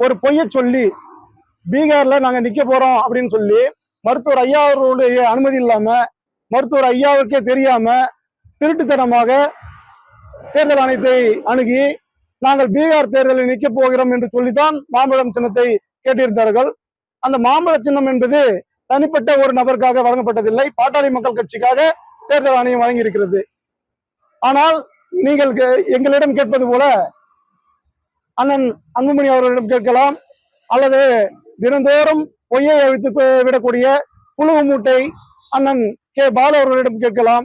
ஒரு பொய்ய சொல்லி பீகார்ல நாங்க நிக்க போறோம் அப்படின்னு சொல்லி மருத்துவர் ஐயா அவர்களுடைய அனுமதி இல்லாம மருத்துவர் ஐயாவுக்கே தெரியாம திருட்டுத்தனமாக தேர்தல் ஆணையத்தை அணுகி நாங்கள் பீகார் தேர்தலில் நிக்க போகிறோம் என்று சொல்லித்தான் மாம்பழம் சின்னத்தை கேட்டிருந்தார்கள். அந்த மாம்பழ சின்னம் என்பது தனிப்பட்ட ஒரு நபருக்காக வழங்கப்பட்டதில்லை பாட்டாளி மக்கள் கட்சிக்காக தேர்தல் ஆணையம் வழங்கி இருக்கிறது ஆனால் நீங்கள் கே- எங்களிடம் கேட்பது போல அண்ணன் அன்புமணி அவர்களிடம் கேட்கலாம். அல்லது தினந்தோறும் பொய்யை அழித்து விடக்கூடிய புழுவு மூட்டை அண்ணன் கே. பாலு அவர்களிடம் கேட்கலாம்.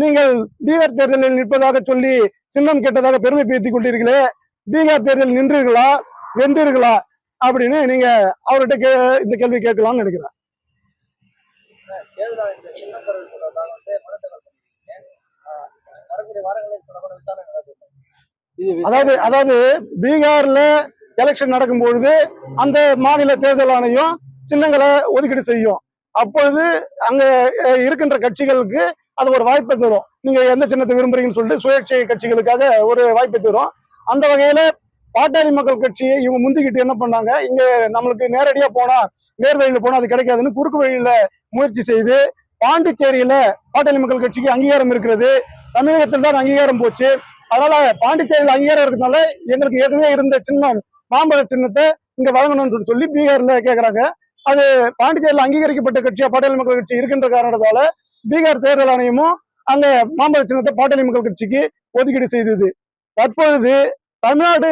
நீங்கள் பீகார் தேர்தலில் நிற்பதாக சொல்லி சின்னம் கேட்டதாக பெருமை பேசிக் கொண்டீர்களே. பீகார் தேர்தலில் நின்றீர்களா? வென்றீர்களா? அப்படின்னு நீங்க அவர்கிட்ட கே இந்த கேள்வி கேட்கலாம்னு நினைக்கிறேன். தேர்தல் வரக்கூடிய வாரங்களில் தொடர்பான விசாரணை நடக்கும். அதாவது அதாவது பீகார்ல எலெக்ஷன் நடக்கும் பொழுது அந்த மாநில தேர்தல் ஆணையம் சின்னங்களை ஒதுக்கீடு செய்யும். அப்பொழுது அங்க இருக்கின்ற கட்சிகளுக்கு அது ஒரு வாய்ப்பை தரும். நீங்க எந்த சின்னத்தை விரும்புறீங்கன்னு சொல்லிட்டு சுயேட்சை கட்சிகளுக்காக ஒரு வாய்ப்பை தரும். அந்த வகையில பாட்டாளி மக்கள் கட்சியை இவங்க முந்திக்கிட்டு என்ன பண்ணாங்க? இங்க நம்மளுக்கு நேரடியா போனா நேர் வழியில போனா அது கிடைக்காதுன்னு குறுக்கு வழியில முயற்சி செய்து பாண்டிச்சேரியில பாட்டாளி மக்கள் கட்சிக்கு அங்கீகாரம் இருக்கிறது. தமிழகத்தில் தான் அங்கீகாரம் போச்சு. அதனால பாண்டிச்சேரியில் அங்கீகாரம் இருக்கிறதுனால எங்களுக்கு ஏற்கனவே இருந்த சின்னம் மாம்பழ சின்னத்தை இங்க வழங்கணும்னு சொல்லி பீகார்ல கேட்கறாங்க அது பாண்டிச்சேரியில் அங்கீகரிக்கப்பட்ட கட்சியா பாட்டாளி மக்கள் கட்சி இருக்கின்ற காரணத்தால பீகார் தேர்தல் ஆணையமும் அங்க மாம்பழ சின்னத்தை பாட்டாளி மக்கள் கட்சிக்கு ஒதுக்கீடு செய்தது. தற்பொழுது தமிழ்நாடு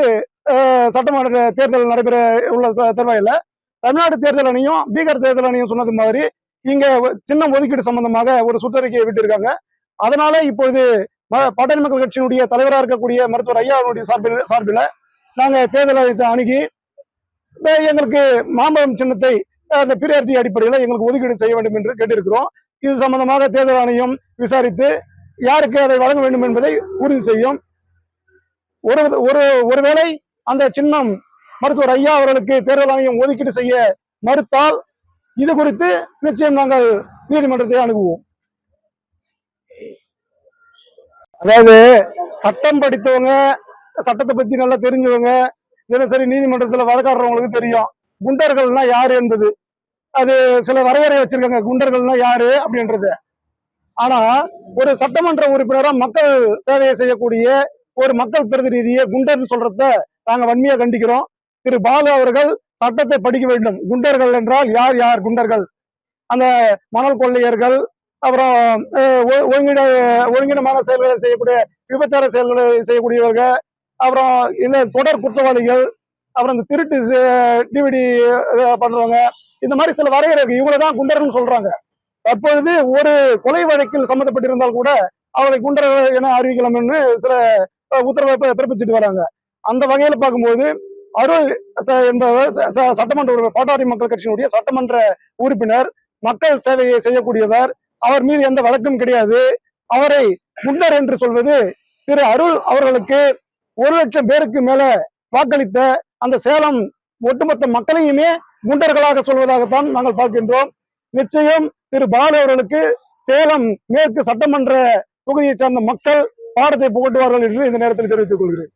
சட்டமன்ற தேர்தல் நடைபெற உள்ள த- தருவாயில தமிழ்நாடு தேர்தல் ஆணையம் பீகார் தேர்தல் ஆணையம் சொன்னது மாதிரி இங்க சின்ன சின்னம் ஒதுக்கீடு சம்பந்தமாக ஒரு சுற்றறிக்கையை விட்டிருக்காங்க. அதனால இப்பொழுது பாட்டாளி மக்கள் கட்சியினுடைய தலைவராக இருக்கக்கூடிய மருத்துவர் ஐயா அவருடைய சார்பில் சார்பில் நாங்கள் தேர்தல் ஆணையத்தை அணுகி எங்களுக்கு மாம்பழம் சின்னத்தை அந்த பிரியாரிட்டி அடிப்படையில் எங்களுக்கு ஒதுக்கீடு செய்ய வேண்டும் என்று கேட்டிருக்கிறோம். இது சம்பந்தமாக தேர்தல் ஆணையம் விசாரித்து யாருக்கு அதை வழங்க வேண்டும் என்பதை உறுதி செய்யும். ஒரு ஒரு ஒருவேளை அந்த சின்னம் மருத்துவர் ஐயா அவர்களுக்கு தேர்தல் ஆணையம் ஒதுக்கீடு செய்ய மறுத்தால் இது குறித்து நிச்சயம் நாங்கள் நீதிமன்றத்தை அணுகுவோம். அதாவது சட்டம் படித்தவங்க சட்டத்தை பத்தி நல்லா தெரிஞ்சவங்க தினசரி நீதிமன்றத்துல வழக்காடுறவங்களுக்கு தெரியும். குண்டர்கள்னா யாரு என்பது. அது சில வரையறை வச்சிருக்காங்க. குண்டர்கள்னா யாரு அப்படின்றது. ஆனா ஒரு சட்டமன்ற உறுப்பினரா மக்கள் சேவையை செய்யக்கூடிய ஒரு மக்கள் பிரதிநிதியை குண்டர்னு சொல்றத நாங்க வன்மையா கண்டிக்கிறோம். திரு பாலு அவர்கள் சட்டத்தை படிக்க வேண்டும். குண்டர்கள் என்றால் யார் யார் குண்டர்கள்? அந்த மணல் கொள்ளையர்கள் அப்புறம் ஒழுங்கிட ஒ- செயல்களை செய்யக்கூடிய விபச்சார செயல்களை செய்யக்கூடியவர்கள் அப்புறம் இந்த தொடர் குற்றவாளிகள் அப்புறம் இந்த திருட்டு டிவிடி பண்றவங்க இந்த மாதிரி சில வரையறை இருக்கு. இவங்களை தான் குண்டர்னு சொல்றாங்க. தற்பொழுது ஒரு கொலை வழக்கில் சம்மந்தப்பட்டிருந்தால் கூட அவரை குண்டர் என அறிவிக்கலாம் என்று சில உத்தரவை பிறப்பிச்சுட்டு பிறப்பிச்சிட்டு வராங்க. அந்த வகையில பார்க்கும்போது அருள் ச- என்பவர் ச- சட்டமன்ற உறுப்பினர் பாட்டாளி மக்கள் கட்சியினுடைய சட்டமன்ற உறுப்பினர் மக்கள் சேவையை செய்யக்கூடியவர் அவர் மீது எந்த வழக்கும் கிடையாது. அவரை முன்னர் என்று சொல்வது திரு அருள் அவர்களுக்கு ஒரு லட்சம் பேருக்கு மேல வாக்களித்த அந்த சேலம் ஒட்டுமொத்த மக்களையுமே குண்டர்களாக சொல்வதாகத்தான் நாங்கள் பார்க்கின்றோம். நிச்சயம் திரு பாலு அவர்களுக்கு சேலம் மேற்கு சட்டமன்ற தொகுதியை சார்ந்த மக்கள் பாடத்தை புகட்டுவார்கள் என்று இந்த நேரத்தில் தெரிவித்துக் கொள்கிறேன்.